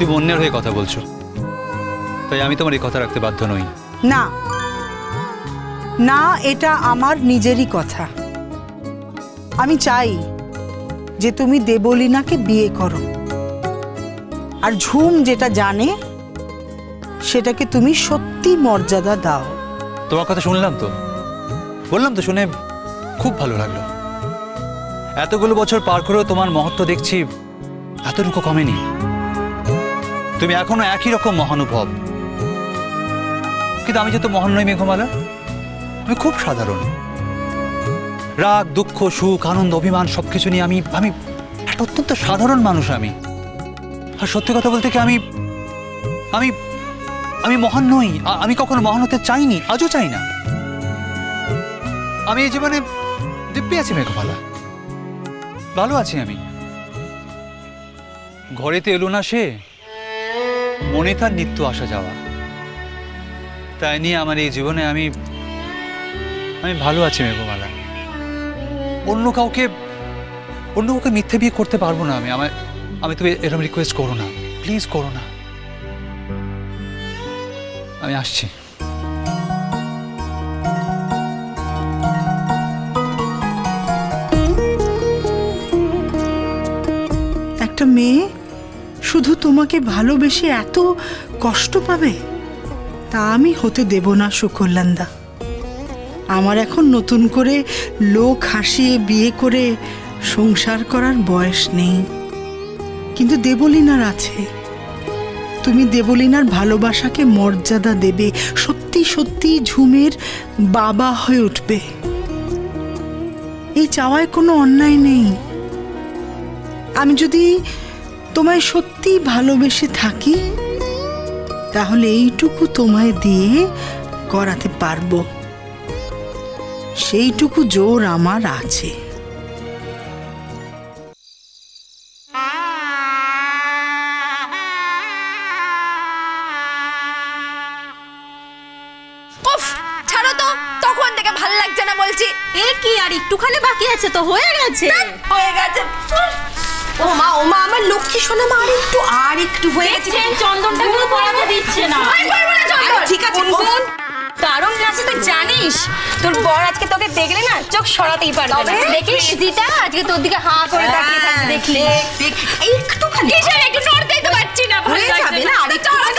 তুমি অন্যের হয়ে কথা বলছো। তাই আমি তোমার এই কথা রাখতে বাধ্য নই। না। না এটা আমার নিজেরই কথা। আমি চাই যে তুমি দেবলীনাকে বিয়ে করো। আর ঝুম যেটা জানে সেটাকে তুমি সত্যি মর্যাদা দাও। তোমার কথা শুনলাম তো। বললাম তো শুনে খুব ভালো লাগল। এতগুলো বছর পার করেও তোমার মহত্ব দেখছি এতটুকু কমেনি। তুমি এখনও একই রকম মহানুভব। কিন্তু আমি যেহেতু মহান নই, মেঘমালা আমি খুব সাধারণ। রাগ, দুঃখ, সুখ, আনন্দ, অভিমান, সবকিছু নিয়ে আমি আমি একটা অত্যন্ত সাধারণ মানুষ আমি। আর সত্যি কথা বলতে কি আমি আমি আমি মহান নই আমি কখনো মহান হতে চাইনি, আজও চাই না। আমি এই জীবনে দিব্যি আছি, মেঘমালা। ভালো আছি আমি। ঘরেতে এলো না সে মনে তার নিত্য আসা যাওয়া। তাই নিয়ে আমার এই জীবনে আমি আমি ভালো আছি মেঘমালা। অন্য কাউকে অন্য কাউকে মিথ্যে বিয়ে করতে পারব না আমি। আমার আমি তুমি এরকম রিকোয়েস্ট করো না। প্লিজ করো না। আমি আসছি। তোমাকে ভালোবেসে এত কষ্ট পাবে? তা আমি হতে দেব না, সুকল্যাণদা। আমার এখন নতুন করে লোক হাসিয়ে বিয়ে করে সংসার করার বয়স নেই। কিন্তু দেবলীনার আছে। তুমি দেবলীনার ভালোবাসাকে মর্যাদা দেবে, সত্যি সত্যি ঝুমের বাবা হয়ে উঠবে। এই চাওয়ায় কোনো অন্যায় নেই। আমি যদি তোমায় সত্যি ভালোবেসে থাকি তাহলে এইটুকু তোমায় দিয়ে করাতে পারব। সেইটুকু জোর আমার আছে। ছাড়ো তো তখন থেকে ভালো লাগছে না বলছি। এ কি আর একটুখানি বাকি আছে তো হয়ে গেছে। হয়ে গেছে। ও মা ও মা আমার লক্ষ্মী সোনা মা আর একটু আর একটু হয়ে গেছে। চন্দনটা কেউ পড়াতে দিচ্ছে না? ঠিক আছে গুনগুন, কারণ আছে তুই জানিস তোর বর আজকে তোকে দেখলে না চোখ সরাতেই পারবে না? দেখিস জিতা আজকে তোর দিকে হাঁ করে তাকিয়ে থাকবে দেখলি। দেখ, দেখ, একটুখানি। কিসের একটু নড়তেই তো পারছি না ভালো হয়ে যাবে না আরেকটুখানি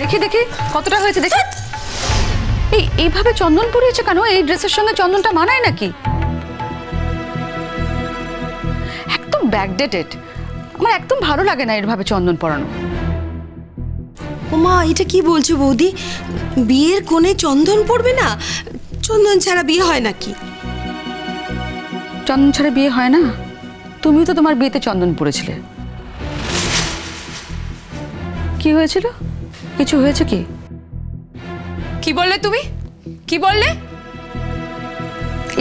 দেখি দেখি কতটা হয়েছে দেখি। এই এইভাবে চন্দন পরিয়েছে কেন? এই ড্রেসের সঙ্গে চন্দনটা মানায় নাকি? ব্যাকডেটেড আমার একদম ভালো লাগে না এরভাবে চন্দন পরানো। ওমা এটা কি বলছো বৌদি? বিয়ের কোণে চন্দন পড়বে না? চন্দন ছাড়া বিয়ে হয় নাকি? চন্দন ছাড়া বিয়ে হয় না? তুমিও তো তোমার বিয়েতে চন্দন পড়েছিলে কি হয়েছিল? কিছু হয়েছে কি? কি বললে তুমি? কি বললে?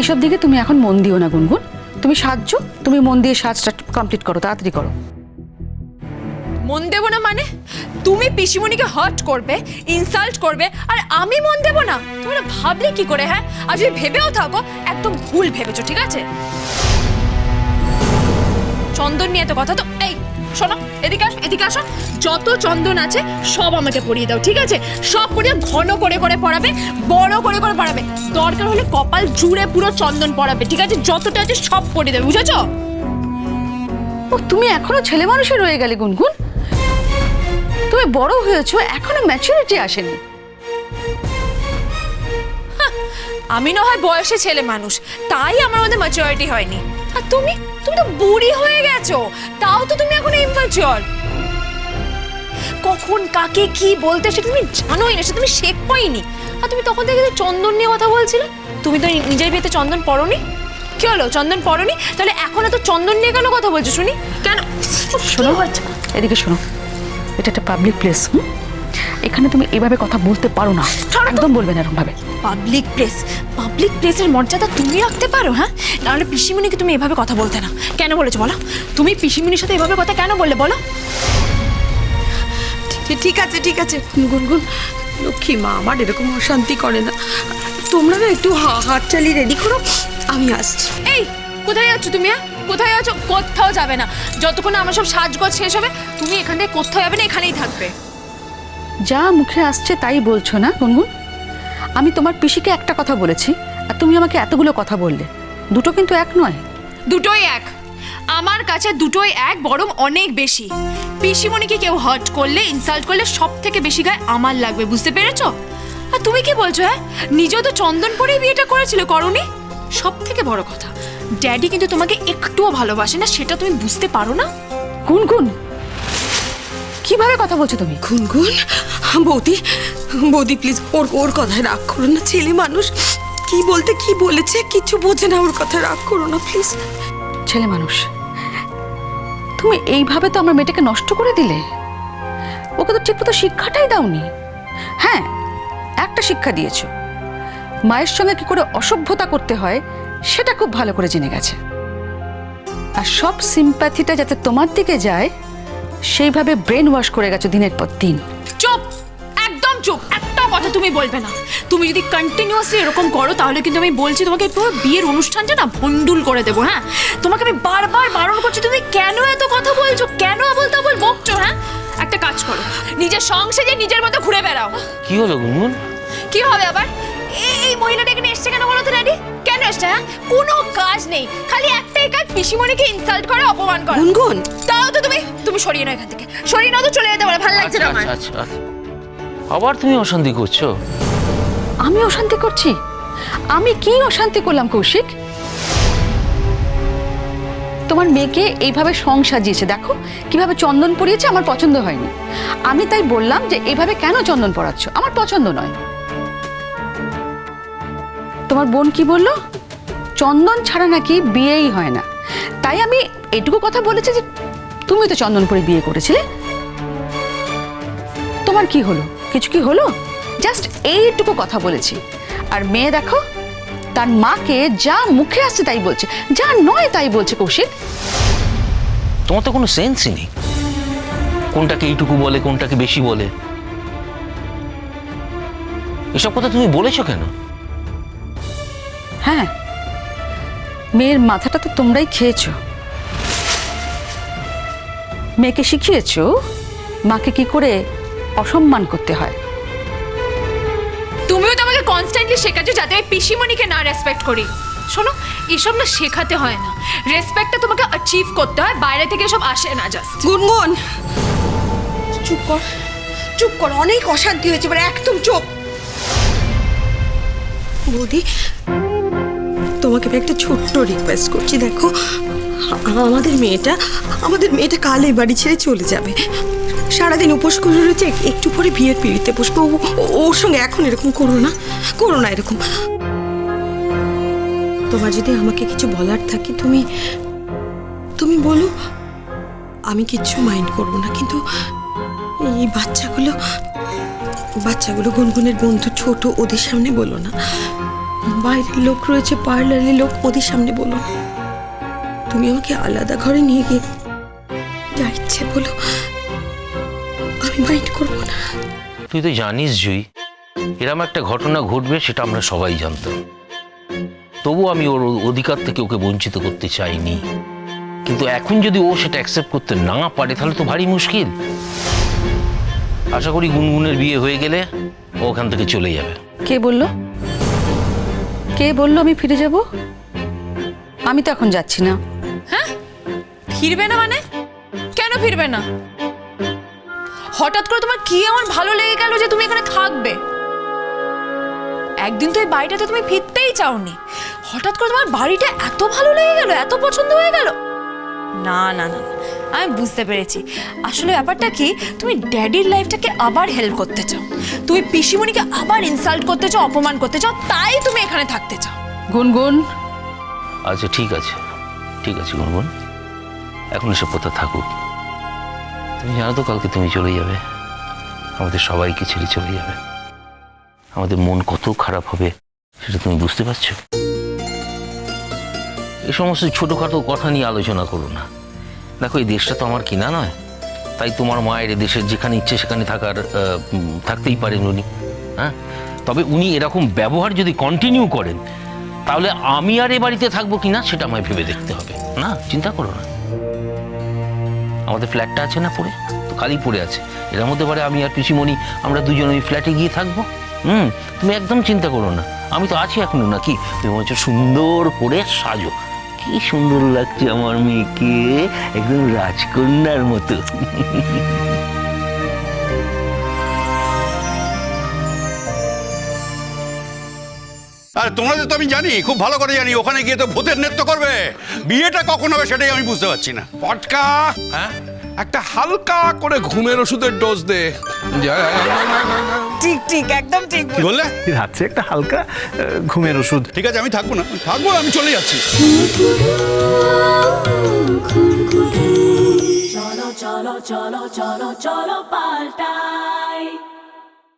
এসব দিকে তুমি এখন মন দিও না গুনগুন। তুমি সাজছো, তুমি মন দিয়ে সাজটা কমপ্লিট করো, তাড়াতাড়ি করো। মন দেবো না মানে? তুমি পিসিমণিকে হার্ট করবে ইনসাল্ট করবে, আর আমি মন দেবো না? তোমরা ভাবলে কি করে হ্যাঁ? আর যদি ভেবেও থাকো, একদম ভুল ভেবেছো, ঠিক আছে? চন্দন নিয়ে তো কথা তো এই শোনো এদিকে আসো এদিকে আসো। যত চন্দন আছে সব আমাকে পরিয়ে দাও ঠিক আছে? সব পরিয়ে ঘন করে করে পড়াবে বড় করে করে পড়াবে দরকার হলে কপাল জুড়ে পুরো চন্দন পড়াবে ঠিক আছে? যতটা আছে সব পরিয়ে দেবে বুঝেছ? ও তুমি এখনও ছেলে মানুষই রয়ে গেলে গুনগুন। তুমি বড় হয়েছো এখনও ম্যাচুরিটি আসেনি। আমি না হয় বয়সে ছেলে মানুষ তাই আমার মধ্যে ম্যাচুরিটি হয়নি। আর তুমি? তুমি তো বুড়ি হয়ে গেছো। তাও তো তুমি এখন ইম্যাচিওর কখন কাকে কি বলতে সেটা তুমি জানোই না, সেটা তুমি শেখ পাইনি আর তুমি তখন থেকে চন্দন নিয়ে কথা বলছিলে, তুমি তো নিজের বিয়েতে চন্দন পরনি? কি হলো, চন্দন পরনি? তাহলে এখন তো চন্দন নিয়ে কেন কথা বলছো শুনি? কেন? শোনো, এদিকে শোনো। এটা একটা পাবলিক প্লেস এখানে তুমি এভাবে কথা বলতে পারো না। একদম বলবে না এরকম ভাবে পাবলিক প্লেস পাবলিক প্লেসের মর্যাদা তুমি রাখতে পারো হ্যাঁ? নাহলে পিসিমণিকে তুমি এভাবে কথা বলতে না। কেন বলেছ বলো? তুমি পিসিমণির সাথে এভাবে কথা কেন বললে বলো? ঠিক- ঠিক আছে ঠিক আছে। গুনগুন লক্ষ্মী মা আমার এরকম অশান্তি করে না। তোমরা না একটু হা- হাত চালিয়ে রেডি করো আমি আসছি। এই কোথায় যাচ্ছ তুমি হ্যাঁ? কোথায় আছো? কোথাও যাবে না। যতক্ষণ না আমার সব সাজগোজ শেষ হবে তুমি এখান থেকে কোথাও যাবে না এখানেই থাকবে। যা মুখে আসছে তাই বলছো না গুনগুন? আমি তোমার পিসিকে একটা কথা বলেছি আর তুমি আমাকে এতগুলো কথা বললে। দুটো কিন্তু এক নয়। দুটোই এক। আমার কাছে দুটোই এক বরং অনেক বেশি। পিসিমণিকে কেউ হার্ট করলে ইনসাল্ট করলে সব থেকে বেশি গায়ে আমার লাগবে বুঝতে পেরেছ? আর তুমি কি বলছো হ্যাঁ? নিজেও তো চন্দন পরেই বিয়েটা করেছিল করনি? সব থেকে বড় কথা ড্যাডি কিন্তু তোমাকে একটুও ভালোবাসে না সেটা তুমি বুঝতে পারো না? গুনগুন কীভাবে কথা বলছো তুমি? গুনগুন বৌদি বৌদি প্লিজ ওর ওর কথায় রাগ করো না ছেলে মানুষ। কি বলতে কি বলেছে কিছু বোঝে না ওর কথায় রাগ করো না প্লিজ ছেলে মানুষ তুমি এইভাবে তো আমার মেয়েটাকে নষ্ট করে দিলে। ওকে তো ঠিকমতো শিক্ষাটাই দাওনি। হ্যাঁ একটা শিক্ষা দিয়েছ। মায়ের সঙ্গে কি করে অসভ্যতা করতে হয় সেটা খুব ভালো করে জেনে গেছে। আর সব সিম্প্যাথিটা যাতে তোমার দিকে যায় সেইভাবে ব্রেন ওয়াশ করে গেছো দিনের পর দিন। চুপ! একদম চুপ! একটা কথা তুমি বলবে না। তুমি যদি কন্টিনিউয়াসলি এরকম করো তাহলে কিন্তু আমি বলছি তোমাকে পুরো বিয়ের অনুষ্ঠানটা না ভন্ডুল করে দেবো হ্যাঁ? তোমাকে আমি বারবার বারণ করছি তুমি কেন এত কথা বলছো? কেন আবল তাবল বকছো হ্যাঁ? একটা কাজ করো নিজের সংসারে নিজের মতো ঘুরে বেড়াও। কি হলো গুনগুন? কি হবে আবার? এই এই মহিলাটা এখানে এসছে কেন বলো তো ড্যাডি কেন এসছে হ্যাঁ? কোনো কাজ নেই। খালি একটাই কাজ পিসিমণিকে ইনসাল্ট করে অপমান করে। গুনগুন! তাও তো তুমি। তুমি সরিয়ে নাও এখান থেকে। সরিয়ে নাও তো চলে যেতে পারে ভালো লাগছে আচ্ছা না আমার। আচ্ছা আচ্ছা আচ্ছা। আবার তুমি অশান্তি করছ? আমি অশান্তি করছি? আমি কি অশান্তি করলাম কৌশিক? তোমার মেয়েকে এইভাবে সং সাজিয়েছে দেখো। কীভাবে চন্দন পরিয়েছে আমার পছন্দ হয়নি। আমি তাই বললাম যে এইভাবে কেন চন্দন পরাচ্ছ? আমার পছন্দ নয়। তোমার বোন কি বলল? চন্দন ছাড়া নাকি বিয়েই হয় না। তাই আমি এটুকু কথা বলেছি যে তুমি তো চন্দনপুরে বিয়ে করেছিলে। তোমার কি হলো? কিছু কি হলো? জাস্ট এইটুকু কথা বলেছি। আর মেয়ে দেখো তার মাকে যা মুখে আসছে তাই বলছে যা নয় তাই বলছে কৌশিক। তোমার তো কোনো সেন্সই নেই। কোনটাকে এইটুকু বলে কোনটাকে বেশি বলে? এসব কথা তুমি বলেছ কেন? হ্যাঁ মেয়ের মাথাটা তো তোমরাই খেয়েছো। মেয়েকে শিখিয়েছ? মাকে কি করে অসম্মান করতে হয়? তুমিও তো আমাকে কনস্ট্যান্টলি শেখাচ্ছ যাতে আমি পিসিমণিকে না রেসপেক্ট করি। শোনো এসব না শেখাতে হয় না। রেসপেক্টটা তোমাকে অ্যাচিভ করতে হয় বাইরে থেকে এসব আসে না জাস্ট গুনগুন! চুপ কর। চুপ কর অনেক অশান্তি হয়েছে এবার একদম চুপ। বৌদি তোমাকে একটা ছোট্ট রিকোয়েস্ট করছি দেখো। আমাদের মেয়েটা আমাদের মেয়েটা কাল এই বাড়ি ছেড়ে চলে যাবে। সারাদিন উপোস করে রয়েছে একটু পরে বিয়ের পিড়িতে বসবো। ওর সঙ্গে এখন এরকম করো না করো না এরকম। তোমার যদি আমাকে কিছু বলার থাকে, তুমি তুমি বলো, আমি কিচ্ছু মাইন্ড করব না, কিন্তু এই বাচ্চাগুলো বাচ্চাগুলো গুনগুনের বন্ধু, ছোট, ওদের সামনে বলো না। বাইরের লোক রয়েছে, পার্লারের লোক, ওদের সামনে বলো না। তুমি আমাকে আলাদা ঘরে নিয়ে গিয়ে যা ইচ্ছে বলো। আমি মাইন্ড করব না। তুই তো জানিস জুই এরম একটা ঘটনা ঘটবে সেটা আমরা সবাই জানতাম। তবু আমি ওর অধিকার থেকে ওকে বঞ্চিত করতে চাইনি। কিন্তু এখন যদি ও সেটা অ্যাকসেপ্ট করতে না পারে তাহলে তো ভারী মুশকিল। আশা করি গুনগুনের বিয়ে হয়ে গেলে ও ওখান থেকে চলে যাবে। কে বলল? কে বলল আমি ফিরে যাব? আমি তো এখন যাচ্ছি না। ফিরবে না মানে? কেন ফিরবে না? হঠাৎ করে তোমার কি এমন ভালো লেগে গেল যে তুমি এখানে থাকবে? একদিন তো এই বাড়িটাতে তুমি ফিরতেই চাওনি। হঠাৎ করে তোমার বাড়িটা এত ভালো লেগে গেল এত পছন্দ হয়ে গেল? না না না না, আমি বুঝতে পেরেছি। আসলে ব্যাপারটা কি তুমি ড্যাডির লাইফটাকে আবার হেল্প করতে চাও। তুমি পিসিমণিকে আবার ইনসাল্ট করতে চাও অপমান করতে চাও তাই তুমি এখানে থাকতে চাও। গুনগুন। আচ্ছা ঠিক আছে। ঠিক আছে গুনগুন। এখন এসব কথা থাকুক। তুমি জানো তো কালকে তুমি চলে যাবে। আমাদের সবাইকে ছেড়ে চলে যাবে। আমাদের মন কত খারাপ হবে, সেটা তুমি বুঝতে পারছ? এ সমস্ত ছোটোখাটো কথা নিয়ে আলোচনা করো না। দেখো, এই দেশটা তো আমার কিনা নয়। তাই তোমার মায়ের দেশের যেখানে ইচ্ছে সেখানে থাকার থাকতেই পারেন উনি হ্যাঁ? তবে উনি এরকম ব্যবহার যদি কন্টিনিউ করেন, তাহলে আমি আর এ বাড়িতে থাকব কিনা সেটা আমায় ভেবে দেখতে হবে, না? চিন্তা করো না। আমাদের ফ্ল্যাটটা আছে না পড়ে? তো খালি পড়ে আছে। এর মধ্যে পারে আমি আর পিসিমণি, আমরা দুজন ওই ফ্ল্যাটে গিয়ে থাকব। হুম, তুমি একদম চিন্তা করো না। আমি তো আছি এখনও নাকি? তুমি বলছো, সুন্দর করে সাজো। কি সুন্দর লাগছে আমার মেয়েকে, একদম রাজকন্যার মতো। আর তোমাদের তো আমি জানি খুব ভালো করে জানি ওখানে গিয়ে তো ভূতের নৃত্য করবে। বিয়েটা কখন হবে সেটাই আমি বুঝতে পারছি না। পটকা হ্যাঁ? একটা হালকা করে ঘুমের ওষুধের ডোজ দে। ঠিক ঠিক একদম ঠিক কি বললে? রাত্রে একটা হালকা আহ, ঘুমের ওষুধ। ঠিক আছে আমি থাকব না। থাকব না, আমি চলে যাচ্ছি। cholo, cholo, cholo, cholo, cholo, paltai.